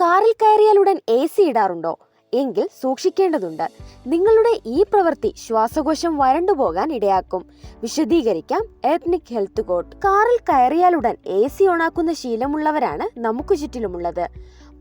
കാറിൽ കയറിയാലുടൻ A C ഇടാറുണ്ടോ? എങ്കിൽ സൂക്ഷിക്കേണ്ടതുണ്ട്. നിങ്ങളുടെ ഈ പ്രവൃത്തി ശ്വാസകോശം വരണ്ടുപോകാൻ ഇടയാക്കും. വിശദീകരിക്കാം എത്നിക് ഹെൽത്ത് കോട്ട് കാറിൽ കയറിയാലുടൻ എ സി ഓണാക്കുന്ന ശീലമുള്ളവരാണ് നമുക്ക് ചുറ്റിലുമുള്ളത്.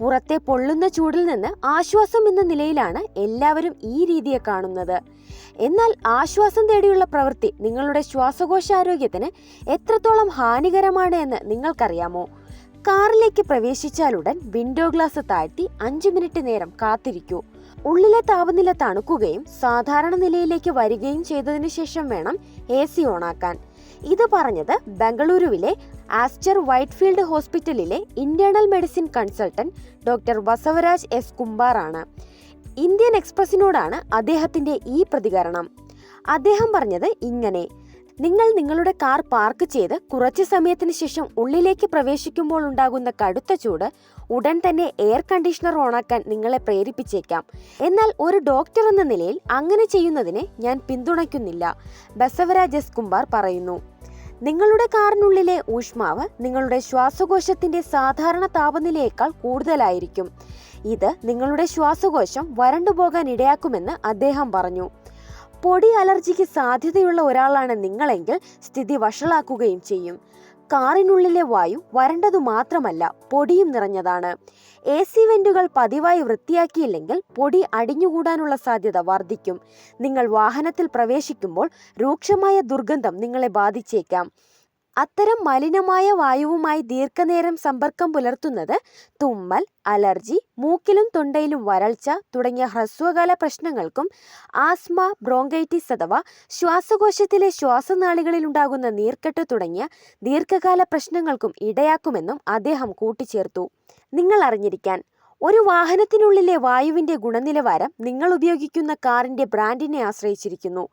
പുറത്തെ പൊള്ളുന്ന ചൂടിൽ നിന്ന് ആശ്വാസം എന്ന നിലയിലാണ് എല്ലാവരും ഈ രീതിയെ കാണുന്നത്. എന്നാൽ ആശ്വാസം തേടിയുള്ള പ്രവൃത്തി നിങ്ങളുടെ ശ്വാസകോശ ശ്വാസകോശാരോഗ്യത്തിന് എത്രത്തോളം ഹാനികരമാണ് എന്ന് നിങ്ങൾക്കറിയാമോ? കാറിലേക്ക് പ്രവേശിച്ചാലുടൻ വിൻഡോ ഗ്ലാസ് താഴ്ത്തി അഞ്ച് മിനിറ്റ് നേരം കാത്തിരിക്കൂ. ഉള്ളിലെ താപനില തണുക്കുകയും സാധാരണ നിലയിലേക്ക് വരികയും ചെയ്തതിനു ശേഷം വേണം എ സി ഓണാക്കാൻ. ഇത് പറഞ്ഞത് ബംഗളൂരുവിലെ ആസ്റ്റർ വൈറ്റ്ഫീൽഡ് ഹോസ്പിറ്റലിലെ internal medicine consultant doctor Basavaraj S Kumbar ആണ്. ഇന്ത്യൻ എക്സ്പ്രസിനോടാണ് അദ്ദേഹത്തിന്റെ ഈ പ്രതികരണം. അദ്ദേഹം പറഞ്ഞത് ഇങ്ങനെ നിങ്ങൾ നിങ്ങളുടെ കാർ പാർക്ക് ചെയ്ത് കുറച്ച് സമയത്തിന് ശേഷം ഉള്ളിലേക്ക് പ്രവേശിക്കുമ്പോൾ ഉണ്ടാകുന്ന കടുത്ത ചൂട് ഉടൻ തന്നെ എയർ കണ്ടീഷണർ ഓണാക്കാൻ നിങ്ങളെ പ്രേരിപ്പിച്ചേക്കാം. എന്നാൽ ഒരു ഡോക്ടർ എന്ന നിലയിൽ അങ്ങനെ ചെയ്യുന്നതിനെ ഞാൻ പിന്തുണയ്ക്കുന്നില്ല ബസവരാജ് എസ്. കുമാർ പറയുന്നു. നിങ്ങളുടെ കാറിനുള്ളിലെ ഊഷ്മാവ് നിങ്ങളുടെ ശ്വാസകോശത്തിന്റെ സാധാരണ താപനിലയേക്കാൾ കൂടുതലായിരിക്കും. ഇത് നിങ്ങളുടെ ശ്വാസകോശം വരണ്ടുപോകാൻ ഇടയാക്കുമെന്ന് അദ്ദേഹം പറഞ്ഞു. പൊടി അലർജിക്ക് സാധ്യതയുള്ള ഒരാളാണ് നിങ്ങളെങ്കിൽ സ്ഥിതി വഷളാക്കുകയും ചെയ്യും. കാറിനുള്ളിലെ വായു വരണ്ടതു മാത്രമല്ല പൊടിയും നിറഞ്ഞതാണ്. എ സി വെന്റുകൾ പതിവായി വൃത്തിയാക്കിയില്ലെങ്കിൽ പൊടി അടിഞ്ഞുകൂടാനുള്ള സാധ്യത വർദ്ധിക്കും. നിങ്ങൾ വാഹനത്തിൽ പ്രവേശിക്കുമ്പോൾ രൂക്ഷമായ ദുർഗന്ധം നിങ്ങളെ ബാധിച്ചേക്കാം. അത്തരം മലിനമായ വായുവുമായി ദീർഘനേരം സമ്പർക്കം പുലർത്തുന്നത് തുമ്മൽ അലർജി മൂക്കിലും തൊണ്ടയിലും വരൾച്ച തുടങ്ങിയ ഹ്രസ്വകാല പ്രശ്നങ്ങൾക്കും ആസ്മ ബ്രോങ്കൈറ്റിസ് അഥവാ ശ്വാസകോശത്തിലെ ശ്വാസനാളികളിൽ ഉണ്ടാകുന്ന നീർക്കെട്ട് തുടങ്ങിയ ദീർഘകാല പ്രശ്നങ്ങൾക്കും ഇടയാക്കുമെന്നും അദ്ദേഹം കൂട്ടിച്ചേർത്തു. നിങ്ങൾ അറിഞ്ഞിരിക്കാൻ ഒരു വാഹനത്തിനുള്ളിലെ വായുവിന്റെ ഗുണനിലവാരം നിങ്ങൾ ഉപയോഗിക്കുന്ന കാറിന്റെ ബ്രാൻഡിനെ ആശ്രയിച്ചിരിക്കുന്നു.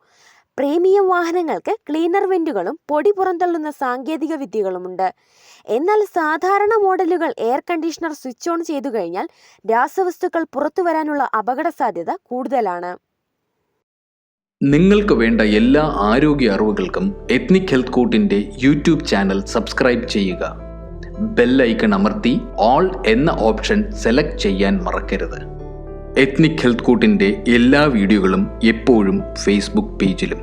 പ്രീമിയം വാഹനങ്ങൾക്ക് ക്ലീനർ വെന്റുകളും പൊടി പുറന്തള്ളുന്ന സാങ്കേതിക വിദ്യകളുമുണ്ട്. എന്നാൽ സാധാരണ മോഡലുകൾ എയർ കണ്ടീഷണർ സ്വിച്ച് ഓൺ ചെയ്തു കഴിഞ്ഞാൽ രാസവസ്തുക്കൾ പുറത്തു വരാനുള്ള അപകട സാധ്യത കൂടുതലാണ്. നിങ്ങൾക്ക് വേണ്ട എല്ലാ ആരോഗ്യ അറിവുകൾക്കും എത്നിക് ഹെൽത്ത് കൂട്ടിന്റെ യൂട്യൂബ് ചാനൽ സബ്സ്ക്രൈബ് ചെയ്യുക. ബെല്ലൈക്കൺ അമർത്തി ഓൾ എന്ന ഓപ്ഷൻ സെലക്ട് ചെയ്യാൻ മറക്കരുത്. എത്നിക് ഹെൽത്ത് കൂട്ടിന്റെ എല്ലാ വീഡിയോകളും എപ്പോഴും ഫേസ്ബുക്ക് പേജിലും